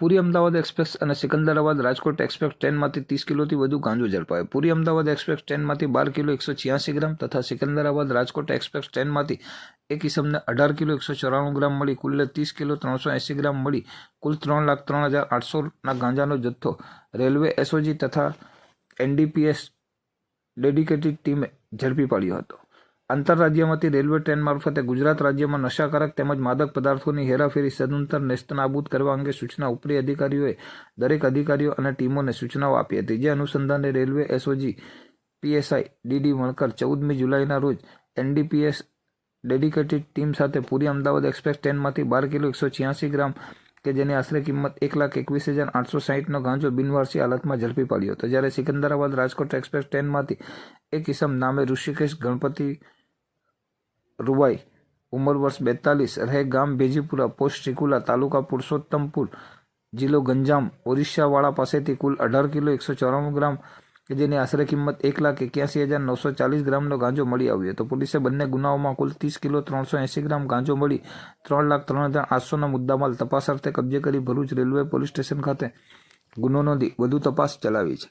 પુરી Ahmedabad express અને Secunderabad Rajkot express ટ્રેનમાંથી ત્રીસ કિલોથી વધુ ગાંજો ઝડપાયો. પૂરી અમદાવાદ એક્સપ્રેસ ટ્રેનમાંથી બાર કિલો એકસો છ્યાસી ગ્રામ તથા સિકંદરાબાદ રાજકોટ એક્સપ્રેસ ટ્રેનમાંથી એક ઇસમને અઢાર કિલો એકસો ચોરાણું ગ્રામ મળી, કુલ ત્રીસ કિલો ત્રણસો એંસી ગ્રામ મળી, કુલ ત્રણ લાખ ત્રણ હજાર આઠસોના ગાંજાનો જથ્થો. રેલવે એસઓજી તથા એનડીપીએસ ડેડિકેટેડ ટીમે ઝડપી પાડ્યો હતો. આંતરરાજ્યમાંથી રેલવે ટ્રેન મારફતે ગુજરાત રાજ્યમાં નશાકારક તેમજ માદક પદાર્થોની હેરાફેરી સદંતર નેસ્તનાબૂદ કરવા અંગે સૂચના ઉપરી અધિકારીઓએ દરેક અધિકારીઓ અને ટીમોને સૂચનાઓ આપી હતી. જે અનુસંધાને railway SOG PSI DD Vankar ચૌદમી જુલાઈના રોજ એનડીપીએસ ડેડિકેટેડ ટીમ સાથે પૂરી અમદાવાદ એક્સપ્રેસ ટ્રેનમાંથી બાર કિલો એકસો છ્યાસી ગ્રામ કે જેની આશરે કિંમત એક લાખ એકવીસ હજાર આઠસો સાહીઠનો ગાંજો બિનવારસી હાલતમાં ઝડપી પાડ્યો હતો. જ્યારે સિકંદરાબાદ રાજકોટ એક્સપ્રેસ ટ્રેનમાંથી એક ઇસમ નામે ઋષિકેશ ગણપતિ રૂવાઈ, ઉંમર વર્ષ બેતાલીસ, રહે ગામ બેજીપુરા, પોસ્ટ ચીકુલા, તાલુકા પુરુષોત્તમપુર, જિલ્લો ગંજામ, ઓરિસ્સાવાળા પાસેથી કુલ અઢાર કિલો એકસો ચોરાણું ગ્રામ કે જેની આશરે કિંમત એક લાખ એક્યાસી હજાર નવસો ચાલીસ ગ્રામનો ગાંજો મળી આવ્યો હતો. પોલીસે બંને ગુનાઓમાં કુલ ત્રીસ કિલો ત્રણસો એંસી ગ્રામ ગાંજો મળી ત્રણ લાખ ત્રણ હજાર આઠસોના મુદ્દામાલ તપાસ અર્થે કબજે કરી ભરૂચ રેલવે પોલીસ સ્ટેશન ખાતે ગુનો નોંધી વધુ તપાસ ચલાવી છે.